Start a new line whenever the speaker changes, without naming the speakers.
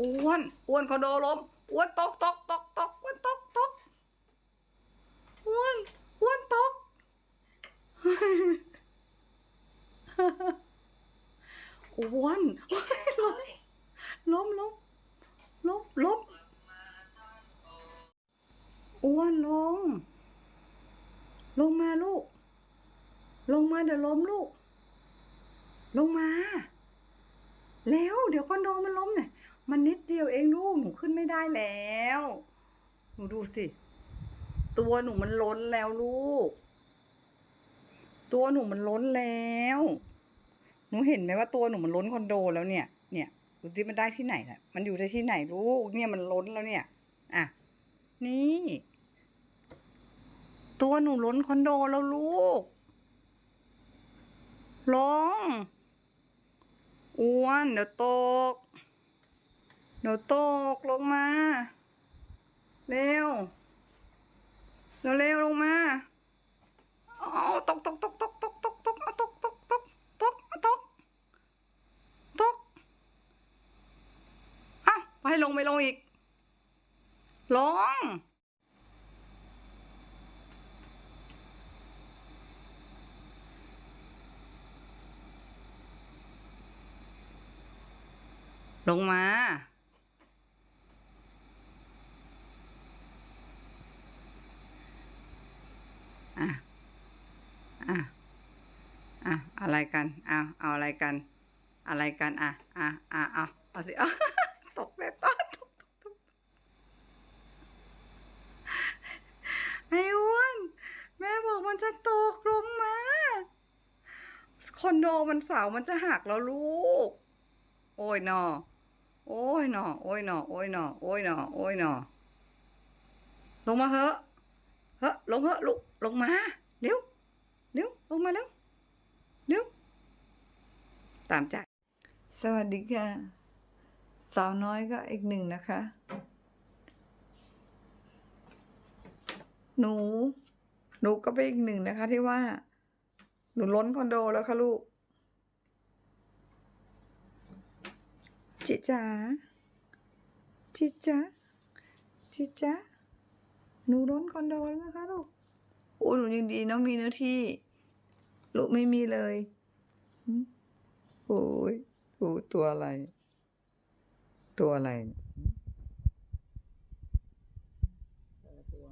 อ้วนอ้วนคอนโดล้มอ้วนตกตกตกตกอ้วนตกตกอ้วนอ้วนตกอ้วนล้มล้มล้มล้มอ้วนลง ลงมาลูก ลงมาเดี๋ยวล้มลูก ลงมา แล้ว เดี๋ยวคอนโดมันล้มเนี่ย มันนิดเดียวเองลูก หนูขึ้นไม่ได้แล้ว หนูดูสิ ตัวหนูมันล้นแล้วลูก ตัวหนูมันล้นแล้ว หนูเห็นไหมว่าตัวหนูมันล้นคอนโดแล้วเนี่ย เนี่ยดูสิมันได้ที่ไหนน่ะมันอยู่ได้ที่ไหนลูก เนี่ยมันล้นแล้วเนี่ย อะ นี่ ตัวหนูล้นคอนโดแล้วลูก ลง อ้วนเดี๋ยวตก เดี๋ยวตกลงมา เร็วเร็วเร็วลงมาอ๋อตกตกตกตกตกตกตกตกตกตกตกตกตกอ้าวไปลงไปลงอีก ลงลงมา อะ อะ อะอะไรกันเอาเอาอะไรกัน อะไรกันอะอะอะเอาเอาสิเอาตกเลยตกตกตกตกไอ้อ้วนแม่บอกมันจะตกลงมาคอนโดมันเสามันจะหักแล้วลูก โอ้ยหนอโอ้ยหนอโอ้ยหนอโอ้ยหนอโอ้ยหนอโอ้ยหนอลงมาเหอะเฮ้อะลงเหอะลูกลงมาเร็วเร็วลงมาเร็ว เร็วตามใจสวัสดีค่ะ สาวน้อยก็อีกหนึ่งนะคะ หนู หนูก็เป็นอีกหนึ่งนะคะ ที่ว่า หนูล้นคอนโดแล้วค่ะลูก จิจ๋าจิจ๋าจิจ๋าหนูล้นคอนโดแล้วนะคะลูกโอ้หนูยังดีเน้องมีเนื้อที่ ลูกไม่มีเลยโอ้ยดูตัวอะไร ตัวอะไรตัว